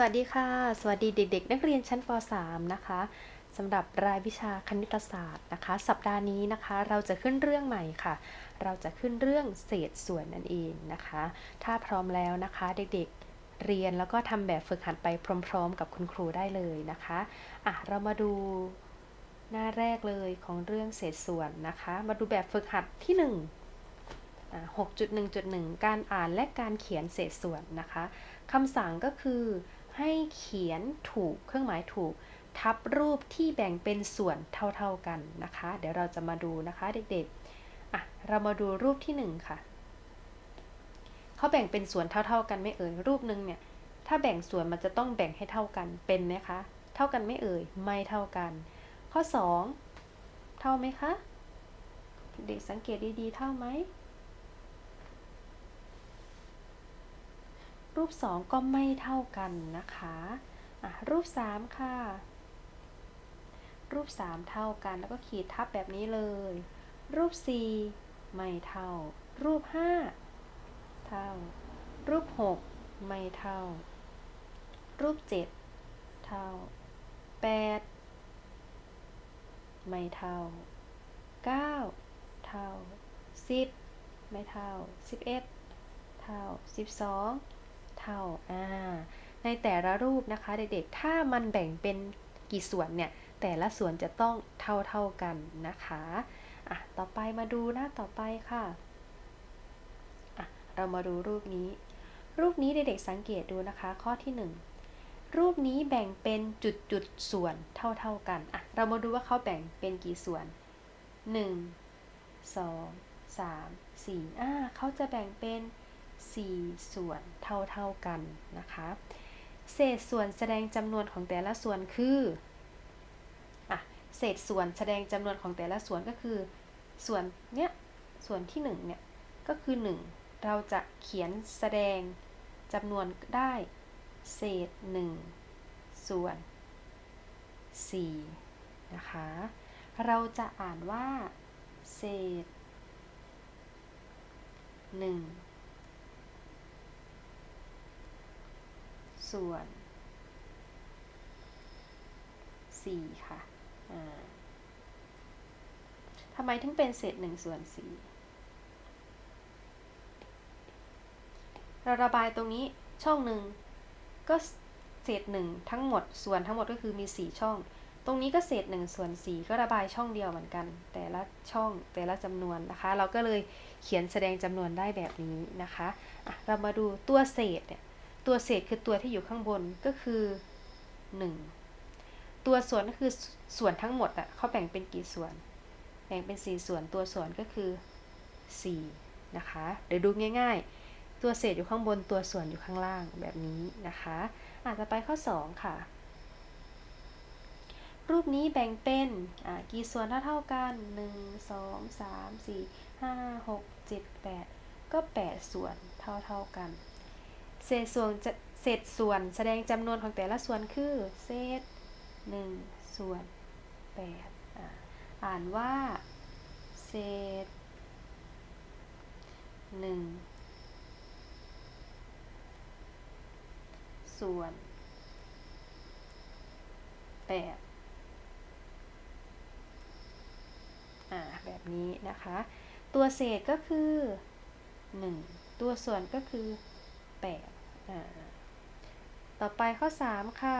สวัสดีค่ะ สวัสดีเด็ก ๆ นักเรียนชั้นป .3 นะคะสำหรับรายวิชาคณิตศาสตร์นะคะ สัปดาห์นี้นะคะ เราจะขึ้นเรื่องใหม่ค่ะ เราจะขึ้นเรื่องเศษส่วนนั่นเองนะคะ ถ้าพร้อมแล้วนะคะ เด็กๆเรียนแล้วก็ทำแบบฝึกหัดไปพร้อม ๆ กับคุณครูได้เลยนะคะอะเรามาดูหน้าแรกเลยของเรื่องเศษส่วนนะคะ มาดูแบบฝึกหัดที่1อะ6.1.1 การอ่านและการเขียนเศษส่วนนะคะคำสั่งก็คือ ให้เขียนถูกเครื่องหมายถูก ทับรูปที่แบ่งเป็นส่วนเท่าๆกันนะคะ เดี๋ยวเราจะมาดูนะคะเด็กๆอะเรามาดูรูปที่ 1 ค่ะเขาแบ่งเป็นส่วนเท่า ๆ กันไม่เอ่ยรูปหนึ่งเนี่ยถ้าแบ่งส่วนมันจะต้องแบ่งให้เท่ากันเป็นไหมคะ เท่ากันไม่เอ่ยไม่เท่ากัน ข้อ 2 เท่าไหมคะ เด็กสังเกตดีๆ เท่าไหม รูป 2 ก็ไม่เท่ากันนะคะะรูป 3 ค่ะ รูป 3 เท่ากันแล้วก็ขีดทับแบบนี้เลย รูป 4 ไม่เท่า รูป 5 เท่า รูป 6 ไม่เท่า รูป 7 เท่า 8 ไม่เท่า 9 เท่า 10 ไม่เท่า 11 เท่า 12 เท่าอ่าในแต่ละรูปนะคะเด็กๆ ถ้ามันแบ่งเป็นกี่ส่วนเนี่ย แต่ละส่วนจะต้องเท่าเท่ากันนะคะอะต่อไปมาดูหน้าต่อไปค่ะอะ เรามาดูรูปนี้ รูปนี้เด็กๆสังเกตดูนะคะ ข้อที่ 1 รูปนี้แบ่งเป็นจุดจุดส่วนเท่าเท่ากันอะเรามาดูว่าเขาแบ่งเป็นกี่ส่วน 1 2 3 4อ่าเขาจะแบ่งเป็น 4 ส่วนเท่าๆกันนะคะ เศษส่วนแสดงจำนวนของแต่ละส่วนคืออะเศษส่วนแสดงจำนวนของแต่ละส่วนก็คือ ส่วนเนี้ยส่วนที่1เนี่ยก็คือ 1 เราจะเขียนแสดงจำนวนได้เศษ 1 ส่วน 4 นะคะ เราจะอ่านว่า เศษ 1 ส่วน 4 ค่ะทำไมถึงเป็นเศษ1ส่วน 4 เราระบายตรงนี้ช่องหนึ่งก็เศษ 1 ทั้งหมดส่วนทั้งหมดก็คือมี 4 ช่อง ตรงนี้ก็เศษ1ส่วน4ก็ระบายช่องเดียวเหมือนกัน แต่ละช่องแต่ละจำนวนนะคะ เราก็เลยเขียนแสดงจำนวนได้แบบนี้นะคะะเรามาดูตัวเศษเนี่ย ตัวเศษคือตัวที่อยู่ข้างบนก็คือ 1 ตัวส่วนก็คือส่วนทั้งหมดอะ่ะเขาแบ่งเป็นกี่ส่วน แบ่งเป็น 4 ส่วนตัวส่วนก็คือ 4 นะคะ เดี๋ยวดูง่าย ๆ ตัวเศษอยู่ข้างบนตัวส่วนอยู่ข้างล่างแบบนี้นะคะอาจจะไปข้อ 2 ค่ะ รูปนี้แบ่งเป็นกี่ส่วนเท่าเท่ากัน 1 2 3 4 5 6 7 8 ก็ 8 ส่วนเท่าเท่ากัน เศษส่วนเศษส่วนแสดงจำนวนของแต่ละส่วนคือ เศษ1ส่วน8อ่านว่า เศษ1ส่วน8อ่าแบบนี้นะคะ ตัวเศษก็คือ 1 ตัวส่วนก็คือ 8 ต่อไปข้อ 3 ค่ะ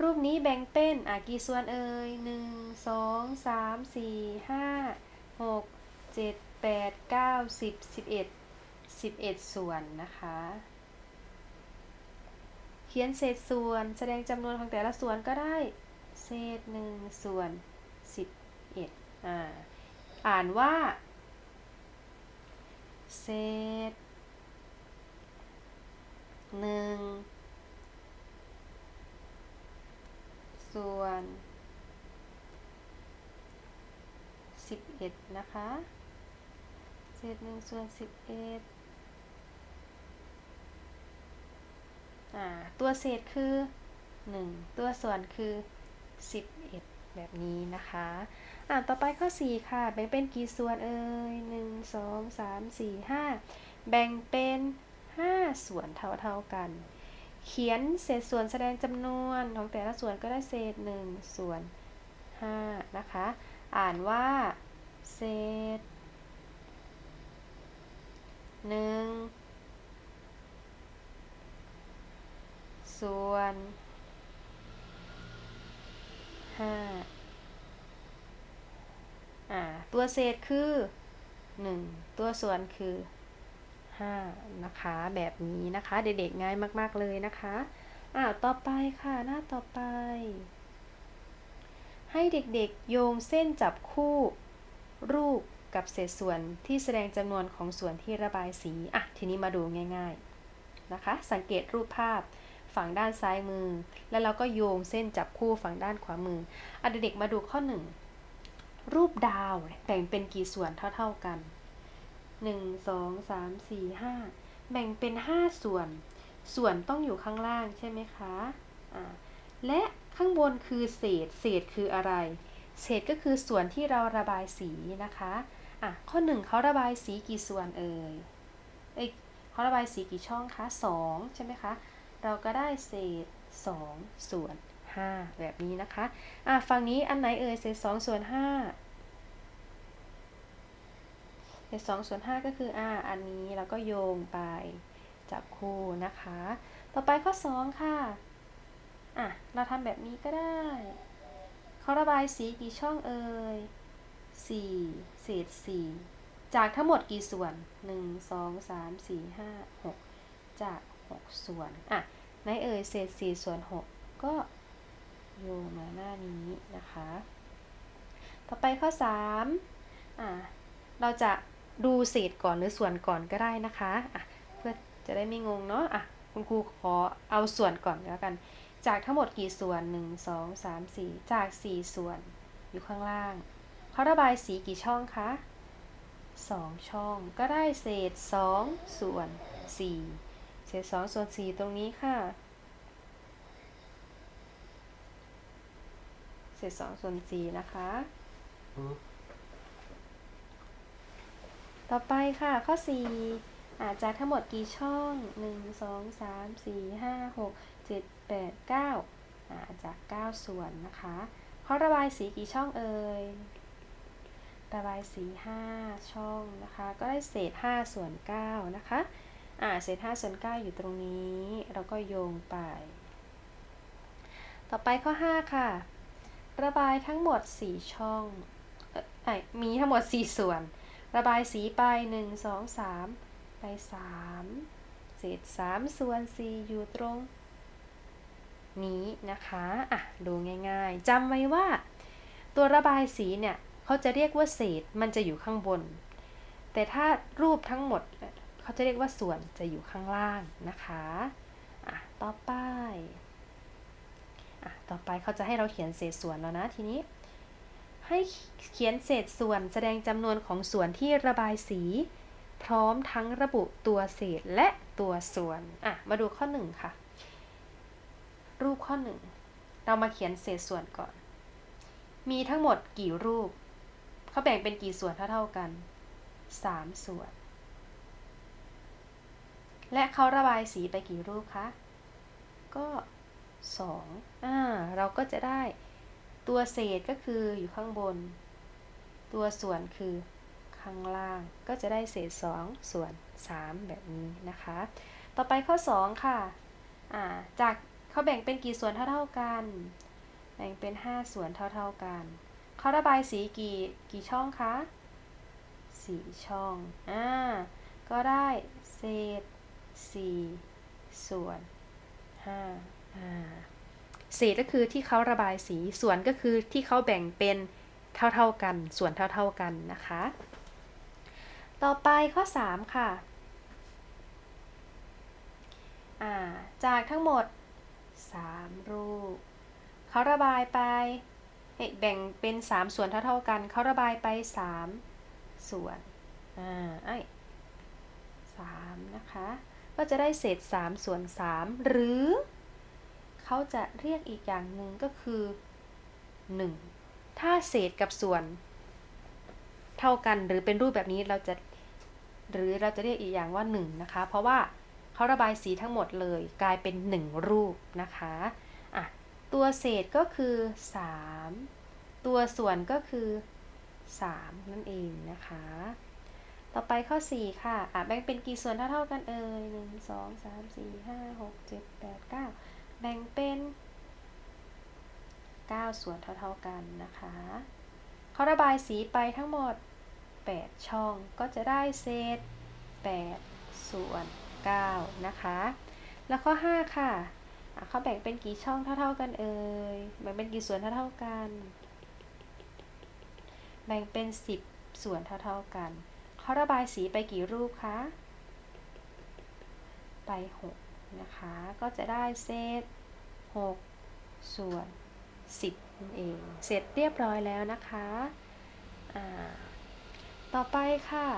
รูปนี้แบ่งเป็นอะกี่ส่วนเอ่ยหนึ่งสองสามสี่ห้าหกเจ็ดแปดเก้าสิบสิบเอ็ดสิบเอ็ดส่วนนะคะ เขียนเศษส่วนแสดงจำนวนของแต่ละส่วนก็ได้ เศษหนึ่งส่วนสิบเอ็ดอ่าอ่านว่า เศษ หนึ่งส่วนสิบเอ็ดนะคะเศษหนึ่งส่วนสิบเอ็ดอ่าตัวเศษคือหนึ่งตัวส่วนคือสิบเอ็ดแบบนี้นะคะอ่าต่อไปข้อสี่ค่ะแบ่งเป็นกี่ส่วนเอ่ยหนึ่งสองสามสี่ห้าแบ่งเป็น 5 ส่วนเท่าๆกัน เขียนเศษส่วนแสดงจำนวนของแต่ละส่วนก็ได้เศษ 1 ส่วน5นะคะ อ่านว่า เศษ 1 ส่วน5อ่า ตัวเศษคือ 1 ตัวส่วนคือ 5 นะคะ แบบนี้นะคะ เด็กๆง่ายมาก ๆ เลยนะคะ อ่าต่อไปค่ะ หน้าต่อไป ให้เด็กๆโยงเส้นจับคู่รูปกับเศษส่วนที่แสดงจำนวนของส่วนที่ระบายสี อะ ทีนี้มาดูง่าย ๆนะคะ สังเกตรูปภาพฝั่งด้านซ้ายมือ แล้วเราก็โยงเส้นจับคู่ฝั่งด้านขวามืออะเด็กๆมาดูข้อ 1 รูปดาวแบ่งเป็นกี่ส่วนเท่าๆกัน 1 2 3 4 5แบ่งเป็น5ส่วน ส่วนต้องอยู่ข้างล่างใช่ไหมคะอ่าและข้างบนคือเศษ เศษคืออะไร เศษก็คือส่วนที่เราระบายสีนะคะอะข้อ1เขาระบายสีกี่ส่วนเอ่ยเอ้ยเขาระบายสีกี่ช่องคะ2ใช่ไหมคะ เราก็ได้เศษ2ส่วน5แบบนี้นะคะอะฝั่งนี้อันไหนเอ่ยเศษ2ส่วน5เศษ2ส่วน5ก็คืออ่าอันนี้เราก็โยงไปจับคู่นะคะ ต่อไปข้อ 2 ค่ะ อะ เราทำแบบนี้ก็ได้เขาระบายสีกี่ช่องเอ่ย4เศษ4จากทั้งหมดกี่ส่วน 1 2 3 4 5 6 จาก 6 ส่วน อะในเอ่ยเศษ4ส่วน 6 ก็โยงมาหน้านี้นะคะ ต่อไปข้อ 3 อะ เราจะ ดูเศษก่อนหรือส่วนก่อนก็ได้นะคะอะเพื่อจะได้ไม่งงเนาะอะคุณครูขอเอาส่วนก่อนแล้วกัน จากทั้งหมดกี่ส่วน 1 2 3 4 จาก 4 ส่วนอยู่ข้างล่างเขาระบายสีกี่ช่องคะ 2 ช่องก็ได้เศษ 2 ส่วน 4 เศษ 2 ส่วน 4 ตรงนี้ค่ะ เศษ 2 ส่วน 4 นะคะ ต่อไปค่ะข้อ 4 อาจจะทั้งหมดกี่ช่อง 1 2 3 4 5 6 7 8 9 อาจาก9ส่วนนะคะเขาระบายสีกี่ช่องเอ่ย ระบายสี 5 ช่องนะคะ ก็ได้เศษ 5 ส่วน 9 นะคะ อ่า เศษ 5 ส่วน 9 อยู่ตรงนี้ เราก็โยงไป ต่อไปข้อ 5 ค่ะ ระบายทั้งหมด 4 ช่อง เอ่อมีทั้งหมด 4 ส่วน ระบายสีไป 1 2 3 ไป 3 เศษ 3 ส่วน 4 อยู่ตรง นี้นะคะอะดูง่ายๆจำไว้ว่า ตัวระบายสีเนี่ยเขาจะเรียกว่าเศษมันจะอยู่ข้างบน แต่ถ้ารูปทั้งหมดเขาจะเรียกว่าส่วนจะอยู่ข้างล่างนะคะอะต่อไปอะต่อไปเขาจะให้เราเขียนเศษส่วนแล้วนะทีนี้ ให้เขียนเศษส่วนแสดงจำนวนของส่วนที่ระบายสี พร้อมทั้งระบุตัวเศษและตัวส่วน อะ มาดูข้อ 1 ค่ะ รูปข้อ 1 เรามาเขียนเศษส่วนก่อน มีทั้งหมดกี่รูป เขาแบ่งเป็นกี่ส่วนเท่าๆกัน 3 ส่วน และเขาระบายสีไปกี่รูปคะ ก็ 2 อ่า เราก็จะได้ ตัวเศษก็คืออยู่ข้างบน ตัวส่วนคือข้างล่าง ก็จะได้เศษ 2 ส่วน 3 แบบนี้นะคะ ต่อไปข้อ 2 ค่ะจากเขาแบ่งเป็นกี่ส่วนเท่าๆกัน แบ่งเป็น 5 ส่วนเท่าๆกันเขาระบายสีกี่กี่ช่องคะ4ช่อง อ่า ก็ได้เศษ 4 ส่วน5อ่า เศษก็คือที่เขาระบายสี ส่วนก็คือที่เขาแบ่งเป็นเท่าๆกัน ส่วนเท่าๆกันนะคะ ต่อไปข้อ 3 ค่ะาจากทั้งหมด 3 รูป เขาระบายไป แบ่งเป็น 3 ส่วนเท่าๆกัน เขาระบายไป 3 ส่วน อ่าไอ้สามนะคะ ก็จะได้เศษ 3 ส่วน 3 หรือ เขาจะเรียกอีกอย่างหนึ่งก็คือ 1 ถ้าเศษกับส่วน เท่ากันหรือเป็นรูปแบบนี้เราจะหรือเราจะเรียกอีกอย่างว่า 1 นะคะ เพราะว่าเขาระบายสีทั้งหมดเลยกลายเป็น 1 รูปนะคะอะตัวเศษก็คือ 3 ตัวส่วนก็คือ 3 นั่นเองนะคะ ต่อไปข้อ 4 ค่ะอะแบ่งเป็นกี่ส่วนเท่าๆกันเอ่ย1 2 3 4 5 6 7 8 9 แบ่งเป็น 9 ส่วนเท่าๆกันนะคะเขาระบายสีไปทั้งหมด 8 ช่องก็จะได้เศษ 8 ส่วน 9 นะคะ แล้วข้อ 5 ค่ะเขาแบ่งเป็นกี่ช่องเท่าๆกันเอ่ยแบ่งเป็นกี่ส่วนเท่าๆกัน แบ่งเป็น 10 ส่วนเท่าๆกันเขาระบายสีไปกี่รูปคะ ไป 6 นะคะ ก็จะได้เศษ 6 ส่วน 10นั่นเอง เสร็จเรียบร้อยแล้วนะคะต่อไปค่ะ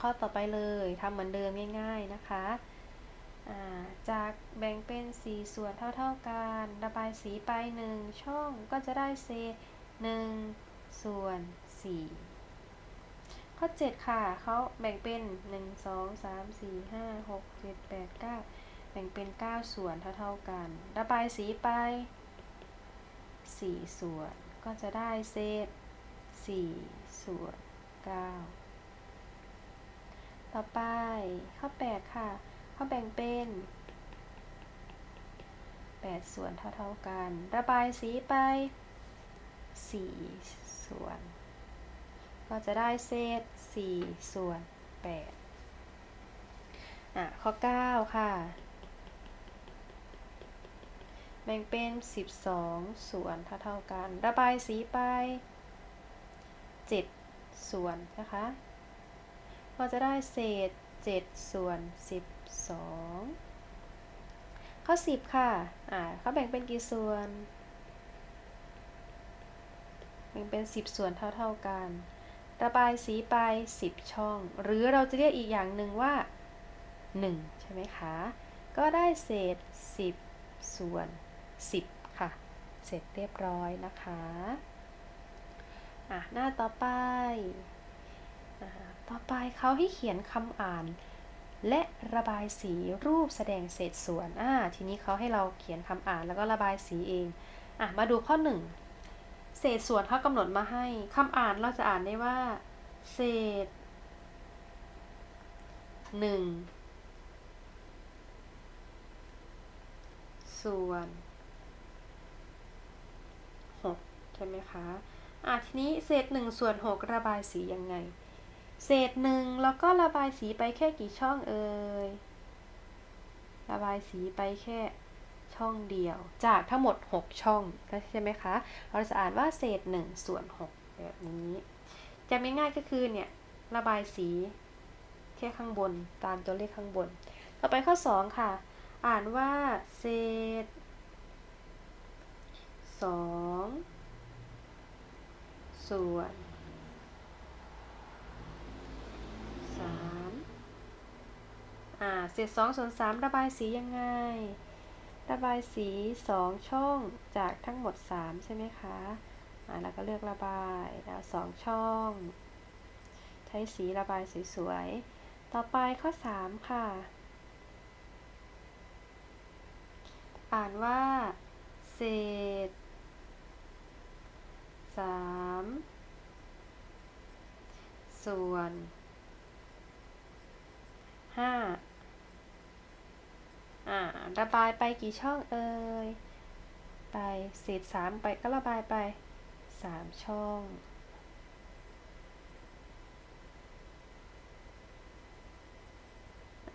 ข้อต่อไปเลยทำเหมือนเดิมง่าย ๆนะคะจากแบ่งเป็น 4 ส่วนเท่าๆกัน ระบายสีไป 1 ช่องก็จะได้เศษ1ส่วน4 ข้อ 7 ค่ะเขาแบ่งเป็น 1 2 3 4 5 6 7 8 9 แบ่งเป็น 9 ส่วนเท่าๆกัน ระบายสีไป 4 ส่วน ก็จะได้เศษ 4 ส่วน 9 ต่อไปข้อ 8 ค่ะเขาแบ่งเป็น 8 ส่วนเท่าๆกัน ระบายสีไป 4 ส่วน ก็จะได้เศษ 4 ส่วน 8 อะ ข้อ 9 ค่ะ แบ่งเป็น 12 ส่วนเท่าๆกัน ระบายสีไป 7 ส่วนนะคะ ก็จะได้เศษ 7 ส่วน 12 ข้อ 10 ค่ะ อ่าเขาแบ่งเป็นกี่ส่วนแบ่งเป็น 10 ส่วนเท่า ๆกัน ระบายสีไป 10 ช่อง หรือเราจะเรียกอีกอย่างหนึ่งว่า 1 ใช่ไหมคะ ก็ได้เศษ 10 ส่วน 10 ค่ะ เสร็จเรียบร้อยนะคะอะหน้าต่อไปต่อไปเขาให้เขียนคำอ่าน และระบายสีรูปแสดงเศษส่วนอ่าทีนี้เขาให้เราเขียนคำอ่านแล้วก็ระบายสีเองอะมาดูข้อ 1 เศษส่วนเขากำหนดมาให้คำอ่านเราจะอ่านได้ว่า เศษ1ส่วน6ใช่ไหมคะอะทีนี้เศษ1ส่วน6ระบายสียังไง เศษหนึ่งแล้วก็ระบายสีไปแค่กี่ช่องเอ่ยระบายสีไปแค่ ช่องเดียว จากทั้งหมด 6 ช่องใช่ไหมคะ เราจะอ่านว่าเศษ1ส่วน6แบบนี้จะไม่ง่ายก็คือเนี่ยระบายสีแค่ข้างบนตามตัวเลขข้างบน ต่อไปข้อ 2 ค่ะ อ่านว่าเศษ 2 ส่วนอ่าเศษสองส่วนสามระบายสียังไง ระบายสีสองช่องจากทั้งหมดสามใช่ไหมคะอ่าแล้วก็เลือกระบายแล้วสองช่อง ใช้สีระบายสวยๆ ต่อไปข้อสามค่ะ อ่านว่า เศษสามส่วนห้า อ่าระบายไปกี่ช่องเอ่ย ไปเศษสามไปก็ระบายไปสามช่อง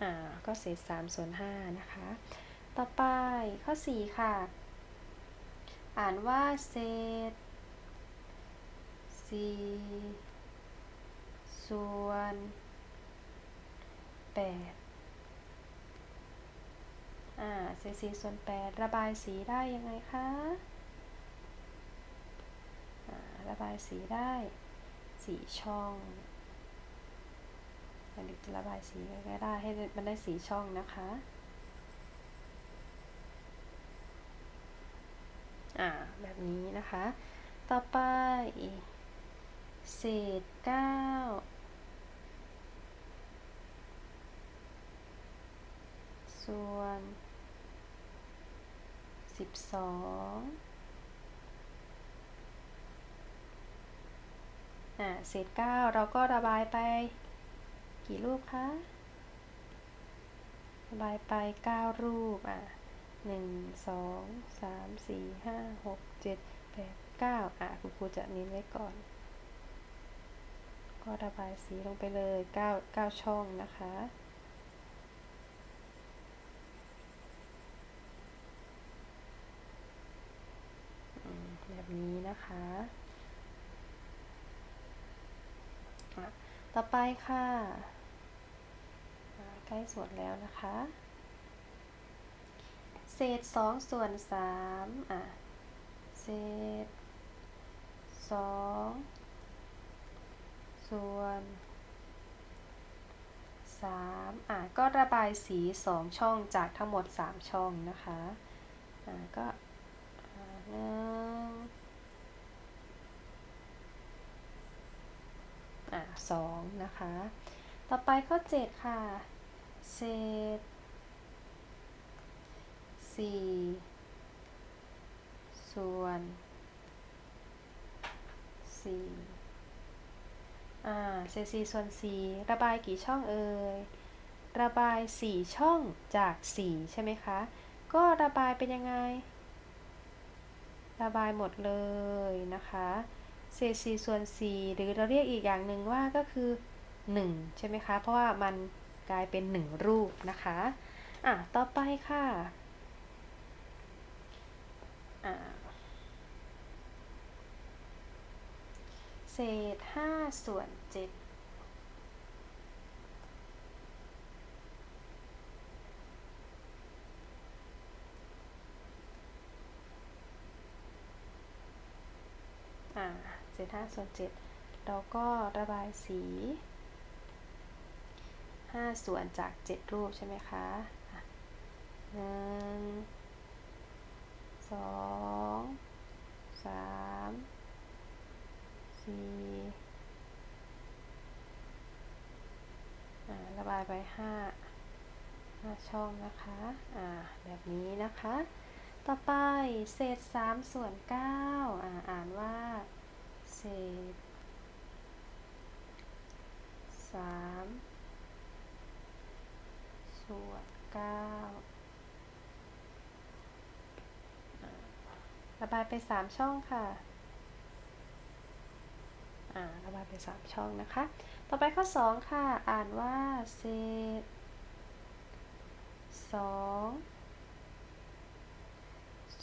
อ่า ก็เศษสามส่วนห้านะคะ ต่อไปข้อสี่ค่ะ อ่านว่าเศษสี่ส่วนแปด อ่าเศษสี่ส่วนแปดระบายสีได้ยังไงคะอ่าระบายสีได้สีช่องอันนี้จะระบายสีก็ได้ให้มันได้สีช่องนะคะอ่าแบบนี้นะคะ ต่อไปเศษเก้าส่วน สิบสองอ่าเศษเก้าเราก็ระบายไปกี่รูปคะ ระบายไปเก้ารูปอะหนึ่งสองสามสี่ห้าหกเจ็ดแปดเก้าอะคุณครูจะนิ้นไว้ก่อน ก็ระบายสีลงไปเลยเก้าเก้าช่องนะคะ อืมแบบ นะคะ ต่อไปค่ะ ใกล้สวดแล้วนะคะ เศษสองส่วนสามอะ เศษสองส่วนสามอะก็ระบายสีสองช่องจากทั้งหมดสามช่องนะคะ อะก็หนึ่ง อะสองนะคะ ต่อไปข้อเจ็ดค่ะ เศษสี่ส่วนสี่อ่า เศษสี่ส่วนสี่ระบายกี่ช่องเอ่ย ระบายสี่ช่องจากสี่ใช่ไหมคะ ก็ระบายเป็นยังไง ระบายหมดเลยนะคะ เศษสี่ส่วนสี่หรือเราเรียกอีกอย่างหนึ่งว่าก็คือหนึ่งใช่ไหมคะ เพราะว่ามันกลายเป็นหนึ่งรูปนะคะอะต่อไปค่ะอ่าเศษห้าส่วนเจ็ดอ่า เศษห้าส่วนเจ็ดเราก็ระบายสีห้าส่วนจากเจ็ดรูปใช่ไหมคะหนึ่งสองสามสี่ระบายไปห้าห้าช่องนะคะ อ่า แบบนี้นะคะ ต่อไปเศษสามส่วนเก้าอ่า อ่านว่า เศษสามส่วนเก้าอ่า ระบายไปสามช่องค่ะอ่าระบายไปสามช่องนะคะ ต่อไปข้อสองค่ะ อ่านว่าเศษสอง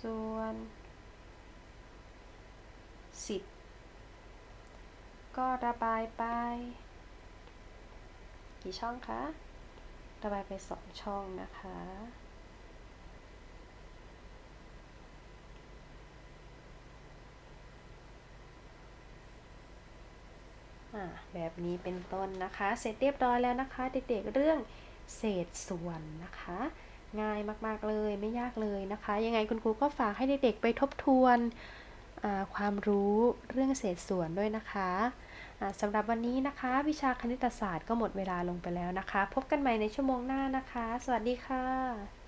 ส่วนสิบก็ระบายไป กี่ช่องคะ ระบายไปสองช่องนะคะ แบบนี้เป็นต้นนะคะ เสร็จเรียบร้อยแล้วนะคะ เด็กๆเรื่องเศษส่วนนะคะ ง่ายมากๆเลยไม่ยากเลยนะคะ ยังไงคุณครูก็ฝากให้เด็กๆไปทบทวนความรู้เรื่องเศษส่วนด้วยนะคะสำหรับวันนี้นะคะ วิชาคณิตศาสตร์ก็หมดเวลาลงไปแล้วนะคะ พบกันใหม่ในชั่วโมงหน้านะคะ สวัสดีค่ะ